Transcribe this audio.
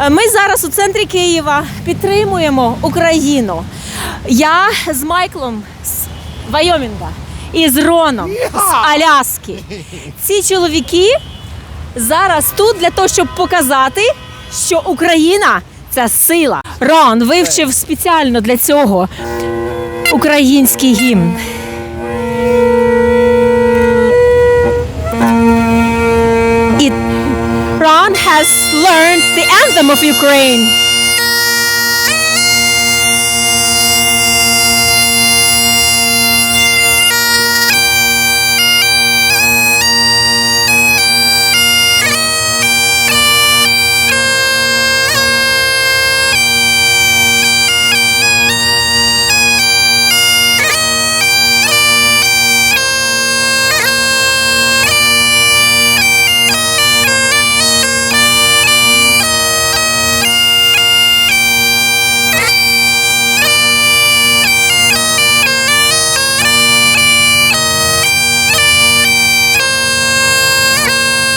Е, Ми зараз у центрі Києва підтримуємо Україну. Я з Майклом з Вайомінга і з Роном з Аляски. Ці чоловіки зараз тут для того, щоб показати, що Україна це сила. Рон вивчив спеціально для цього український гімн. І Ron has learned the anthem of Ukraine.